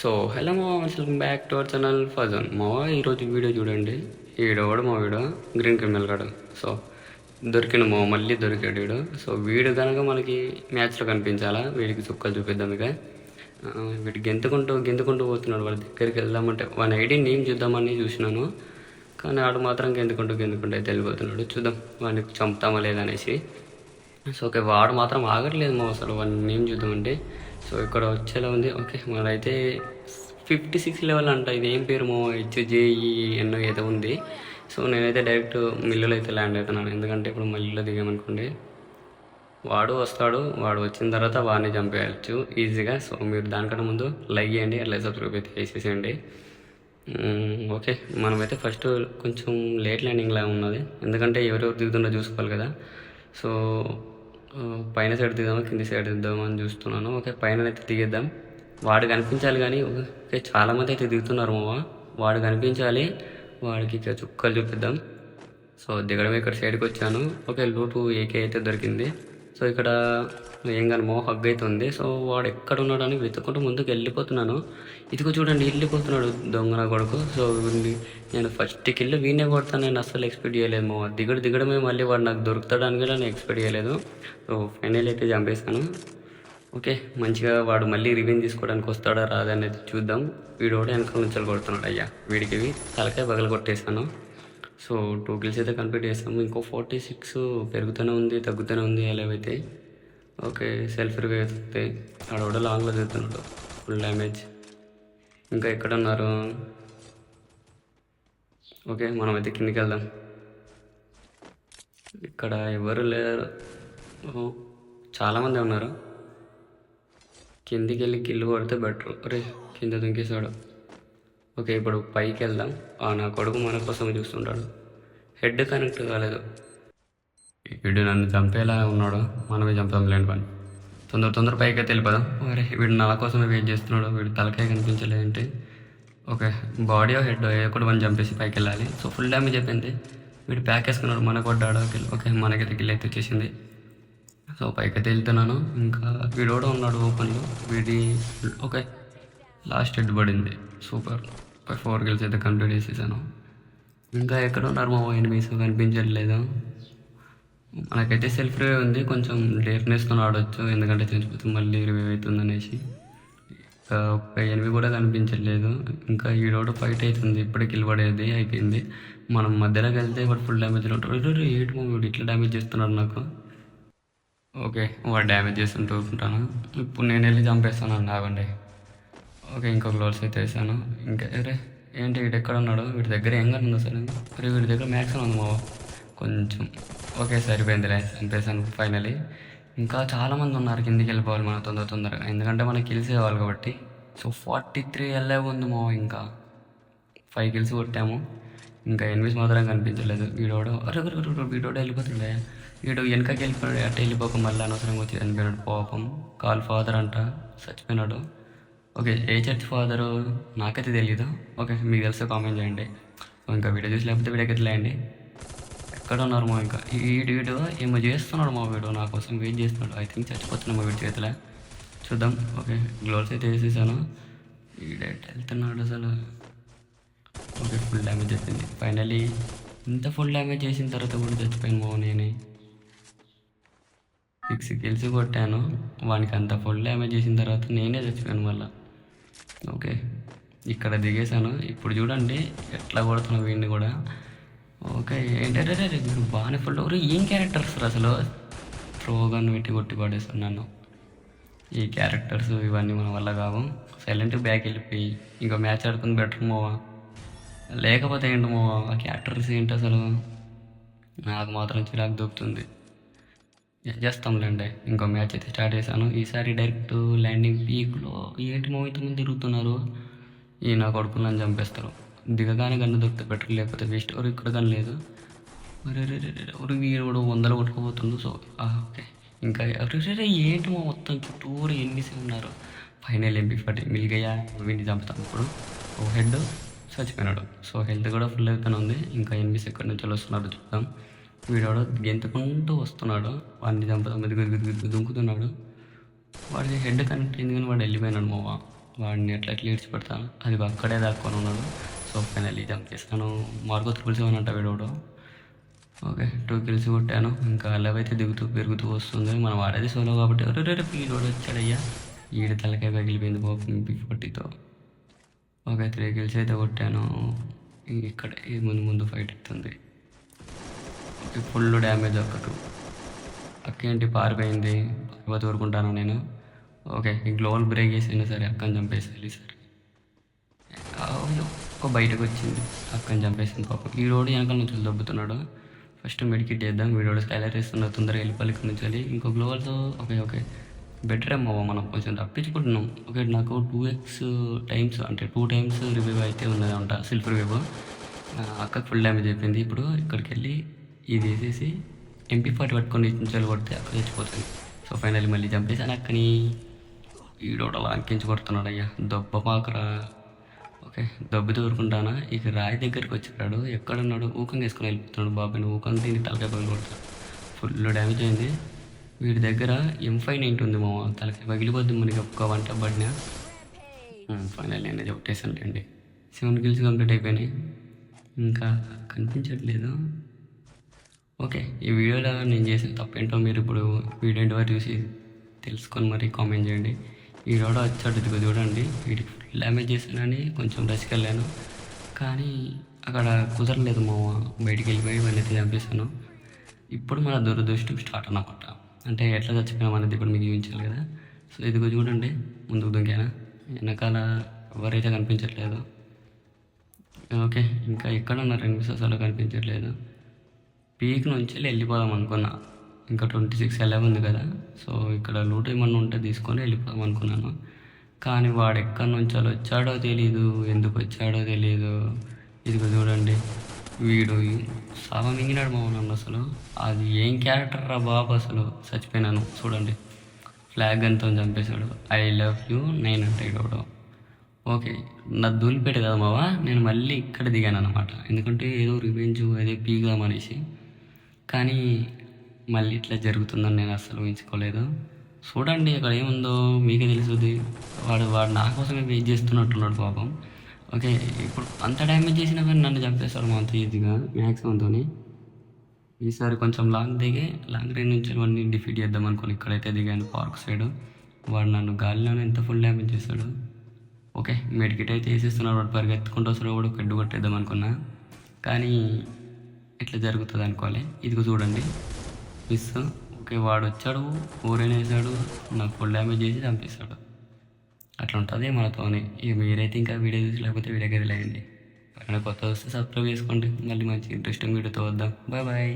So hello మా welcome back to our channel ఫజన్ మా ఈరోజు వీడియో చూడండి. ఈడో కూడా మా వీడియో గ్రీన్ క్రిమినల్ కాడు సో దొరికిన మా మళ్ళీ దొరికాడు వీడు సో వీడు కనుక మనకి మ్యాచ్లో కనిపించాలా? వీడికి చుక్కలు చూపిద్దాం ఇక. వీడు గెంతుకుంటూ గెంతుకుంటూ పోతున్నాడు వాళ్ళ దగ్గరికి వెళ్దామంటే. వాని ఐడి నేమ్ చూద్దామని చూసినాను. కానీ ఆడు మాత్రం గెంతుకుంటూ గెంతుకుంటూ అయితే వెళ్ళిపోతున్నాడు. చూద్దాం వాడిని చంపుతామా లేదనేసి సో ఓకే వాడు మాత్రం ఆగట్లేదు మా అసలు. వాడిని నేమ్ చూద్దామంటే. సో ఇక్కడ వచ్చేలా ఉంది. ఓకే మనైతే ఫిఫ్టీ సిక్స్ లెవెల్ అంట. ఇది ఏం పేరు మో? హెచ్జేఈ ఎన్నో ఏదో ఉంది. సో నేనైతే డైరెక్ట్ మిల్లులో అయితే ల్యాండ్ అవుతున్నాను ఎందుకంటే ఇప్పుడు మిల్లులో దిగామనుకోండి వాడు వస్తాడు వాడు వచ్చిన తర్వాత వాడిని చంపేయచ్చు. ఈజీగా. సో మీరు దానికన్నా ముందు లైక్ చేయండి అట్లా సబ్స్క్రైబ్ అయితే చేసేసేయండి. ఓకే. మనమైతే ఫస్ట్ కొంచెం లేట్ ల్యాండింగ్లా ఉన్నది. ఎందుకంటే ఎవరెవరు దిగుతుందో చూసుకోవాలి కదా. సో పైన సైడ్ దిగుదామా కింది సైడ్ దిద్దామా అని చూస్తున్నాను. ఓకే పైన అయితే దిగేద్దాం. వాడు కనిపించాలి కానీ ఓకే చాలామంది అయితే దిగుతున్నారు మావా. వాడు కనిపించాలి వాడికి ఇక చుక్కలు చూపిద్దాం. సో దిగడం ఇక్కడ సైడ్కి వచ్చాను. ఓకే లూటు ఏకే అయితే దొరికింది. సో ఇక్కడ ఏం కానీ మో హగ్ సో వాడు ఎక్కడ ఉన్నాడు అని వెతుక్కుంటూ ముందుకు వెళ్ళిపోతున్నాను. ఇదిగో చూడండి వెళ్ళిపోతున్నాడు దొంగన కొడుకు. సో నేను ఫస్ట్ కిల్లు వీనే కొడతాను. నేను అస్సలు ఎక్స్పెక్ట్ చేయలేదు మో దిగడు దిగడమే మళ్ళీ వాడు నాకు దొరుకుతాడని కూడా నేను ఎక్స్పెక్ట్ చేయలేదు. సో ఫైనల్ అయితే చంపేశాను ఓకే మంచిగా వాడు మళ్ళీ రివెంజ్ తీసుకోవడానికి వస్తాడా రాదా అనేది చూద్దాం. వీడు కూడా వెనకాల నుంచి కొడుతున్నాడు. అయ్యా వీడికి తలకాయ పగల కొట్టేశాను సో టూ కిల్స్ అయితే కంప్లీట్ చేసాము ఇంకో ఫార్టీ సిక్స్ పెరుగుతూనే ఉంది తగ్గుతూనే ఉంది అలాగైతే ఓకే సెల్ఫ్ రివ్యూ అవుతుంది ఆడ కూడా లాంగ్లో తిరుగుతున్నాడు ఫుల్ డ్యామేజ్. ఇంకా ఎక్కడ ఉన్నారు? ఓకే మనం అయితే కిందికి వెళ్దాం. ఇక్కడ ఎవరు లేరు? చాలామంది ఉన్నారు. కిందికి వెళ్ళి కిల్లు కొడితే బెటర్. రే కింద దుంకేసాడు ఓకే ఇప్పుడు పైకి వెళ్దాం ఆ నా కొడుకు మన కోసం చూస్తుంటాడు. హెడ్ కనెక్ట్ కాలేదు. వీడు నన్ను చంపేలా ఉన్నాడు. మనమే చంపుతాం లేని పని. తొందర తొందర పైకి అయితే వెళ్ళిపోదాం. అరే వీడు నా కోసమే వెయిట్ చేస్తున్నాడు. వీడు తలకాయ కనిపించలేదంటే. ఓకే బాడీ హెడ్ ఒకటి మనం చంపేసి పైకి వెళ్ళాలి సో ఫుల్ డ్యామేజ్ అయిపోయింది. వీడు ప్యాక్ వేసుకున్నాడు. మన కొట్టాడు ఓకే మనకైతే కిల్ అయితే వచ్చేసింది. సో పైకైతే వెళ్తున్నాను. ఇంకా వీడు కూడా ఉన్నాడు ఓపెన్లో వీడి ఓకే లాస్ట్ హెడ్ పడింది. సూపర్. ఫోర్ గిల్స్ అయితే కంప్లీట్ చేసేసాను. ఇంకా ఎక్కడ ఉన్నారు మా ఎనిమిస్ కనిపించట్లేదు? మనకైతే సెల్ఫ్ రివ్యూ ఉంది కొంచెం డేఫ్నెస్తో ఆడొచ్చు ఎందుకంటే చనిపోతే మళ్ళీ రివ్యూ అవుతుంది అనేసి. ఇంకా ఎనిమిది కూడా కనిపించట్లేదు. ఇంకా ఈడోడు ఫైట్ అవుతుంది ఇప్పుడే కిల్ పడేది అయిపోయింది. మనం మధ్యలోకి వెళ్తే ఇప్పుడు ఫుల్ డ్యామేజ్లో ఉంటాడు. ఏటి వీడు ఇట్లా డ్యామేజ్ చేస్తున్నాడు నాకు. ఓకే వాడు డ్యామేజ్ చేస్తుంటూ ఉంటాను. ఇప్పుడు నేను వెళ్ళి చంపేస్తాను అండి ఆగండి. ఓకే ఇంకొక లోల్స్ అయితే వేసాను. ఇంకా అరే ఏంటి వీడు ఎక్కడ ఉన్నాడు? వీడి దగ్గర ఏం ఉందో సరే అసలు అరే వీడి దగ్గర మ్యాక్సిమం ఉంది మావా? కొంచెం. ఓకే సరిపోయిందిలే చంపేశాను ఫైనలీ. ఇంకా చాలామంది ఉన్నారు కిందికి వెళ్ళిపోవాలి మనం తొందర తొందరగా. ఎందుకంటే మనకి కిల్స్ కావాలి కాబట్టి. సో ఫార్టీ త్రీ వెళ్ళే ఉంది మావ ఇంకా. ఫైవ్ కిల్స్ కొట్టాము. ఇంకా ఎనిమిది మాత్రం కనిపించలేదు. వీడోడు అరే వీడోడు వెళ్ళిపోతుండే. వీడు వెనకకి వెళ్ళిపోయాడు అట్ట వెళ్ళిపోక మళ్ళీ అనవసరంగా వచ్చి చనిపోయినాడు పాపం. కాల్ ఫాదర్ అంట చచ్చిపోయినాడు. ఓకే ఏ చర్చ్ ఫాదరు నాకైతే తెలియదు ఓకే మీకు తెలిస్తే కామెంట్ చేయండి. ఇంకా వీడియో చూసి లేకపోతే వీడియోకి ఎట్లేయండి ఎక్కడ ఉన్నారు మా ఇంకా? వీడి వీడు ఏమో చేస్తున్నాడు మా వీడు నా కోసం వెయిట్ చేస్తున్నాడు. ఐ థింక్ చచ్చిపోతున్నాడు మా వీడి చేతిలో చూద్దాం. ఓకే గ్లోవ్స్ అయితే వేసేసాను. వీడెట్ వెళ్తున్నాడు అసలు. ఓకే ఫుల్ డ్యామేజ్ అయిపోయింది. ఫైనలీ ఇంత ఫుల్ డ్యామేజ్ చేసిన తర్వాత కూడా చచ్చిపోయాను మో నేనే. సిక్స్ కిల్స్ కొట్టాను. వానికి అంత ఫుల్ డ్యామేజ్ చేసిన తర్వాత నేనే చచ్చిపోయాను మళ్ళీ. ఓకే. ఇక్కడ దిగేశాను. ఇప్పుడు చూడండి ఎట్లా కొడుతున్నాను వీడిని కూడా. ఓకే ఏంటంటే మీరు బాగానే ఫుల్ ఏం క్యారెక్టర్స్ అసలు? త్రోగన్ పెట్టి కొట్టి పడేస్తున్నాను. ఈ క్యారెక్టర్స్ ఇవన్నీ మన వల్ల కావు. సైలెంట్ బ్యాక్ వెళ్ళిపోయి ఇంకా మ్యాచ్ ఆడుకుని బెటర్ మోవా. లేకపోతే ఏంటి మోవా? ఆ క్యారెక్టర్స్ ఏంటి అసలు? నాకు మాత్రం చిరాకు దొరుకుతుంది చేస్తాంలేండి ఇంకో మ్యాచ్ అయితే స్టార్ట్ చేశాను. ఈసారి డైరెక్ట్ ల్యాండింగ్ పీక్లో ఏంటి మో ఇంతమంది తిరుగుతున్నారు? ఈ నా కొడుకులను చంపేస్తారు. దిగగానే గన్ను దొరికితే బెటర్ లేకపోతే వేస్ట్ ఎవరు ఇక్కడ కానీ లేదు. అరే ఎవరు వీడు కూడా వందలు కొట్టుకోబోతుండు సో ఓకే. ఇంకా ఎవరు ఏంటి మా మొత్తం చుట్టూరు ఎన్నిసి ఉన్నారు? ఫైనల్ ఎంపీ ఫటి మిల్గయ్యా వీడిని చంపుతాం ఇప్పుడు. ఓ హెడ్ చచ్చిపోయినాడు. సో హెల్త్ కూడా ఫుల్ అయిపోయిన ఉంది ఇంకా ఎన్బీస్ ఎక్కడి నుంచి వస్తున్నారో చూద్దాం. వీడాడు గెంతుకుంటూ వస్తున్నాడు. వాడిని చంపుతాం మెదుగు దుంకుతున్నాడు. వాడి హెడ్ కనెక్ట్ అయింది కానీ వాడు వెళ్ళిపోయినాడు మావా వాడిని ఎట్లా ఎట్లా ఈడ్చిపెడతాను అది అక్కడే దాక్కొని ఉన్నాడు. సో ఫైనల్లీ జంప్ చేస్తాను. మార్కో త్రిపుల్ సెవెన్ అంట వీడోడు ఓకే టూ కిల్స్ కొట్టాను. ఇంకా లెవ్ అయితే దిగుతూ పెరుగుతూ వస్తుంది. మనం వాడేది సోలో కాబట్టి. రే రే వీడు వచ్చాడయ్యా. ఈడ తలకాయ పగిలిపోయింది బాబు బి ఫార్టీతో ఓకే త్రీ కిల్స్ అయితే కొట్టాను. ఇక్కడ ముందు ముందు ఫైట్ అవుతుంది. ఒకటి ఫుల్ డ్యామేజ్ ఒకటి. అక్కేంటి పారిపోయింది? పారిపోతే ఊరుకుంటాను నేను? ఓకే ఈ గ్లోవల్ బ్రేక్ చేసినా సరే అక్కని చంపేసేయాలి సరే. అవును ఒక బయటకు వచ్చింది. అక్కని చంపేసింది పాపం. ఈ రోడ్డు వెనకాల నుంచి దొబ్బుతున్నాడు. ఫస్ట్ మెడికిట్ చేద్దాం వీడియో స్కైలర్ వేస్తున్నారు తొందరగా వెళ్ళిపోయి నుంచి వెళ్ళి ఇంకో గ్లోవల్తో ఓకే ఓకే. బెటర్ ఏమో మనం కొంచెం తప్పించుకుంటున్నాం. ఓకే నాకు టూ ఎక్స్ టైమ్స్ అంటే టూ టైమ్స్ రివ్యూ అయితే ఉన్నదంట సిల్ఫర్ వేవ్ అక్కకి ఫుల్ డ్యామేజ్ అయిపోయింది. ఇప్పుడు ఇక్కడికి వెళ్ళి ఇది వేసేసి ఎంపీ ఫార్టీ పట్టుకొని నుంచి కొడితే అక్కడ చచ్చిపోతుంది. సో ఫైనల్లీ మళ్ళీ చంపేసాను అక్కని. ఈడోడలా అంకించి కొడుతున్నాడు అయ్యా దొబ్బ పాకరా ఓకే దెబ్బ దూరుకుంటానా ఇక రాయి దగ్గరికి వచ్చాడు ఎక్కడున్నాడు? ఊకంగా వేసుకొని వెళ్ళిపోతున్నాడు బాబాయ్ ఊకం దీన్ని తలకాయ పగిలి కొడతాడు ఫుల్ డ్యామేజ్ అయింది. వీడి దగ్గర ఎం ఫైవ్ నైంటీ ఉంది మా తలకాయ పగిలిపోద్ది మనకి ఒక్క వంట పడిన? ఫైనల్ hmm, నేను చెప్పేసానులేండి సెవెన్ కిల్స్ కంప్లీట్ అయిపోయినాయి. ఇంకా కనిపించట్లేదు. ఓకే ఈ వీడియోలో నేను చేసిన తప్పేంటో మీరు ఇప్పుడు వీడియో ఎండ్ చూసి తెలుసుకొని మరి కామెంట్ చేయండి. ఈ రోడ్ వచ్చాడు ఇదిగో చూడండి వీడికి ఫుల్ డ్యామేజ్ చేశానని కొంచెం రష్కి వెళ్ళాను. కానీ అక్కడ కుదరలేదు మా బయటికి వెళ్ళిపోయి మళ్ళీ అయితే చంపేశాను. ఇప్పుడు మన దురదృష్టం స్టార్ట్ అన్నమాట. అంటే ఎట్లా చచ్చిపోయినాం అనేది ఇప్పుడు మీకు చూపించాలి కదా. సో ఇదిగో చూడండి ముందుకు దొంగేనా? వెనకాల ఎవరైతే కనిపించట్లేదు. ఓకే ఇంకా ఎక్కడ ఉన్నారు రెండు అసలు కనిపించట్లేదు. పీక్ నుంచి వెళ్ళిపోదాం అనుకున్నా. ఇంకా ట్వంటీ సిక్స్ ఎలెవెన్ ఉంది కదా. సో ఇక్కడ లూట్ ఏమన్నా ఉంటే తీసుకొని వెళ్ళిపోదాం అనుకున్నాను. కానీ వాడు ఎక్కడి నుంచి అలా వచ్చాడో తెలియదు ఎందుకు వచ్చాడో తెలియదు ఇదిగో చూడండి. వీడు సగం మింగినాడు మా నన్ను అసలు. అది ఏం క్యారెక్టర్ రా బాబు అసలు? చచ్చిపోయినాను. చూడండి. ఫ్లాగ్ అంతా చంపేశాడు. ఐ లవ్ యూ నైన్ అంటే ఇక్కడ ఓకే. నా దూలిపేట కదా మావా? నేను మళ్ళీ ఇక్కడ దిగాను అనమాట ఎందుకంటే ఏదో రివెంజ్ అదే పీగాం అనేసి. కానీ మళ్ళీ ఇట్లా జరుగుతుందని నేను అస్సలు ఊహించుకోలేదు. చూడండి అక్కడ ఏముందో మీకే తెలుస్తుంది వాడు వాడు నా కోసమే వెయిట్ చేస్తున్నట్టున్నాడు పాపం. ఓకే ఇప్పుడు అంత డ్యామేజ్ చేసినా కానీ నన్ను చంపేస్తారు మా ఈజీగా మ్యాక్సిమంతో ఈసారి కొంచెం లాంగ్ దిగి లాంగ్ రేంజ్ నుంచి వాడిని డిఫీట్ చేద్దాం అనుకోని ఇక్కడైతే దిగాను పార్క్ సైడ్ వాడు నన్ను గాలిలోనే ఎంత ఫుల్ డ్యామేజ్ చేస్తాడు. ఓకే మెడికిట్ అయితే వేసేస్తున్నాడు వాడు పరిగెత్తుకుంటూ వస్తాడు కూడా గడ్డు కొట్టేద్దాం అనుకున్నా. కానీ ఇట్లా జరుగుతుంది అనుకోవాలి? ఇదిగో చూడండి. మిస్ ఓకే వాడు వచ్చాడు ఊరైనా వేసాడు నాకు ఫుల్ డ్యామేజ్ చేసి చంపిస్తాడు అట్లా ఉంటుంది మనతోనే. ఇక మీరైతే ఇంకా వీడియో చూసి లేకపోతే వీడియోకి వదిలేయండి ఎవరైనా కొత్త వస్తే సబ్స్క్రైబ్ చేసుకోండి. మళ్ళీ మంచి ఇంట్రెస్టింగ్ వీడియోతో వద్దాం. Bye bye